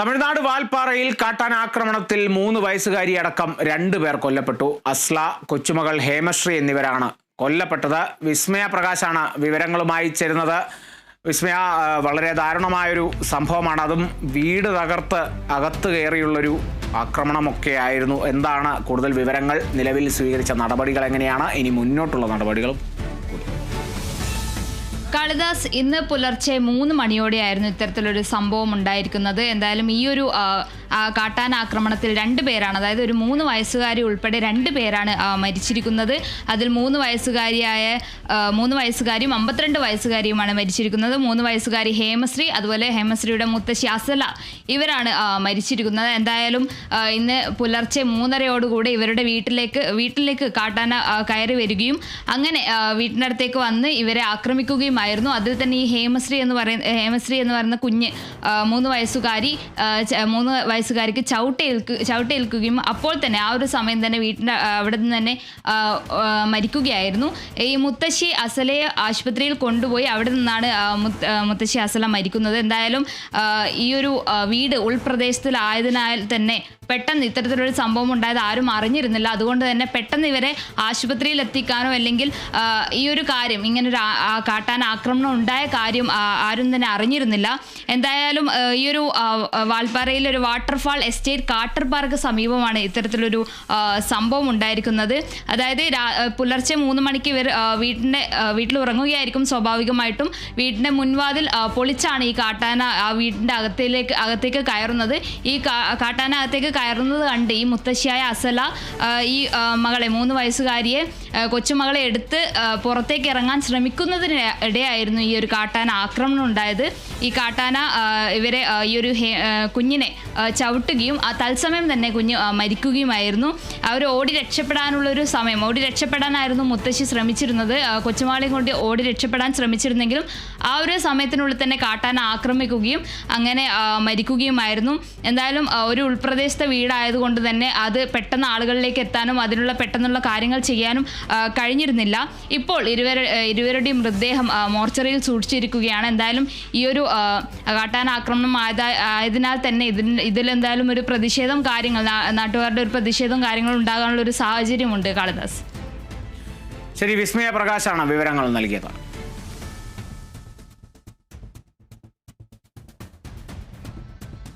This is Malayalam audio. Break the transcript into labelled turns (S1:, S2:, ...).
S1: തമിഴ്നാട് വാൽപ്പാറയിൽ കാട്ടാൻ ആക്രമണത്തിൽ മൂന്ന് വയസ്സുകാരി അടക്കം രണ്ടു പേർ കൊല്ലപ്പെട്ടു. അസ്ല കൊച്ചുമകൾ ഹേമശ്രീ എന്നിവരാണ് കൊല്ലപ്പെട്ടത്. വിസ്മയ പ്രകാശാണ് വിവരങ്ങളുമായി ചേരുന്നത്. വിസ്മയ വളരെ ദാരുണമായൊരു സംഭവമാണ്. അതും വീട് തകർത്ത് അകത്ത് കയറിയുള്ളൊരു ആക്രമണമൊക്കെ ആയിരുന്നു എന്താണ് കൂടുതൽ വിവരങ്ങൾ? നിലവിൽ സ്വീകരിച്ച നടപടികൾ എങ്ങനെയാണ്? ഇനി മുന്നോട്ടുള്ള നടപടികളും
S2: കാളിദാസ് ഇന്ന് പുലർച്ചെ മൂന്ന് മണിയോടെയായിരുന്നു ഇത്തരത്തിലൊരു സംഭവം ഉണ്ടായിരിക്കുന്നത്. എന്തായാലും ഈ ഒരു കാട്ടാന ആക്രമണത്തിൽ രണ്ട് പേരാണ് അതായത് ഒരു മൂന്ന് വയസ്സുകാരി ഉൾപ്പെടെ രണ്ട് പേരാണ് മരിച്ചിരിക്കുന്നത്. അതിൽ മൂന്ന് വയസ്സുകാരിയായ മൂന്ന് വയസ്സുകാരിയും അമ്പത്തിരണ്ട് വയസ്സുകാരിയുമാണ് മരിച്ചിരിക്കുന്നത്. മൂന്ന് വയസ്സുകാരി ഹേമശ്രീ അതുപോലെ ഹേമശ്രീയുടെ മുത്തശ്ശി അസല ഇവരാണ് മരിച്ചിരിക്കുന്നത്. എന്തായാലും ഇന്ന് പുലർച്ചെ മൂന്നരയോടുകൂടി ഇവരുടെ വീട്ടിലേക്ക് വീട്ടിലേക്ക് കാട്ടാന കയറി വരികയും അങ്ങനെ വീട്ടിനടുത്തേക്ക് വന്ന് ഇവരെ ആക്രമിക്കുകയുമായിരുന്നു അതിൽ തന്നെ ഈ ഹേമശ്രീ എന്ന് പറയുന്ന ഹേമശ്രീ എന്ന് പറയുന്ന കുഞ്ഞ് മൂന്ന് വയസ്സുകാരി മൂന്ന് വയസ്സുകാരിക്ക് ചവിട്ടേൽക്ക് ചവിട്ടേൽക്കുകയും അപ്പോൾ തന്നെ ആ ഒരു സമയം തന്നെ വീട്ടിന്റെ അവിടെ നിന്ന് തന്നെ മരിക്കുകയായിരുന്നു. ഈ മുത്തശ്ശി അസലയെ ആശുപത്രിയിൽ കൊണ്ടുപോയി അവിടെ നിന്നാണ് മുത്തശ്ശി അസല മരിക്കുന്നത്. എന്തായാലും ഈ ഒരു വീട് ഉൾപ്രദേശത്തിലായതിനാൽ തന്നെ പെട്ടെന്ന് ഇത്തരത്തിലൊരു സംഭവം ഉണ്ടായത് ആരും അറിഞ്ഞിരുന്നില്ല. അതുകൊണ്ട് തന്നെ പെട്ടെന്ന് ഇവരെ ആശുപത്രിയിൽ എത്തിക്കാനോ അല്ലെങ്കിൽ ഈ ഒരു കാര്യം ഇങ്ങനെ കാട്ടാൻ ആക്രമണം ഉണ്ടായ കാര്യം ആരും തന്നെ അറിഞ്ഞിരുന്നില്ല. എന്തായാലും ഈ ഒരു വാൽപ്പാറയിലെ ഒരു വാട്ടർഫാൾ എസ്റ്റേറ്റ് കാട്ടർ പാർക്ക് സമീപമാണ് ഇത്തരത്തിലൊരു സംഭവം ഉണ്ടായിരിക്കുന്നത്. അതായത് പുലർച്ചെ മൂന്ന് മണിക്ക് ഇവർ വീട്ടിന്റെ വീട്ടിൽ ഉറങ്ങുകയായിരിക്കും സ്വാഭാവികമായിട്ടും. വീടിന്റെ മുൻവാതിൽ പൊളിച്ചാണ് ഈ കാട്ടാന ആ വീടിന്റെ അകത്തേക്ക് അകത്തേക്ക് കയറുന്നത്. ഈ കാട്ടാന അകത്തേക്ക് കയറുന്നത് കണ്ട് ഈ മുത്തശ്ശിയായ അസല ഈ മകളെ മൂന്ന് വയസ്സുകാരിയെ കൊച്ചുമകളെ എടുത്ത് പുറത്തേക്ക് ഇറങ്ങാൻ ശ്രമിക്കുന്നതിന് ഇടയായിരുന്നു ഈ ഒരു കാട്ടാന ആക്രമണം ഉണ്ടായത്. ഈ കാട്ടാന ഇവരെ ഈ ഒരു കുഞ്ഞിനെ ചവിട്ടുകയും ആ തത്സമയം തന്നെ കുഞ്ഞ് മരിക്കുകയുമായിരുന്നു. അവർ ഓടി രക്ഷപ്പെടാനുള്ള ഒരു സമയം ഓടി രക്ഷപ്പെടാനായിരുന്നു മുത്തശ്ശി ശ്രമിച്ചിരുന്നത്. കൊച്ചുമാളെയും കൊണ്ട് ഓടി രക്ഷപ്പെടാൻ ശ്രമിച്ചിരുന്നെങ്കിലും ആ ഒരു സമയത്തിനുള്ളിൽ തന്നെ കാട്ടാന ആക്രമിക്കുകയും അങ്ങനെ മരിക്കുകയുമായിരുന്നു. എന്തായാലും ഒരു ഉൾപ്രദേശത്തെ വീടായതുകൊണ്ട് തന്നെ അത് പെട്ടെന്ന് ആളുകളിലേക്ക് എത്താനും അതിനുള്ള പെട്ടെന്നുള്ള കാര്യങ്ങൾ ചെയ്യാനും കഴിഞ്ഞിരുന്നില്ല. ഇപ്പോൾ ഇരുവര ഇരുവരുടെയും മൃതദേഹം മോർച്ചറിയിൽ സൂക്ഷിച്ചിരിക്കുകയാണ്. എന്തായാലും ഈ ഒരു കാട്ടാന ആക്രമണം ആയതാ ആയതിനാൽ തന്നെ ഇതിന് ഇതിലെന്തായാലും ഒരു പ്രതിഷേധം കാര്യങ്ങൾ നാട്ടുകാരുടെ ഒരു പ്രതിഷേധം കാര്യങ്ങളും ഉണ്ടാകാനുള്ള ഒരു സാഹചര്യമുണ്ട് കാളിദാസ്.
S1: ശരി വിസ്മയ പ്രകാശാണ് വിവരങ്ങൾ നൽകിയത്.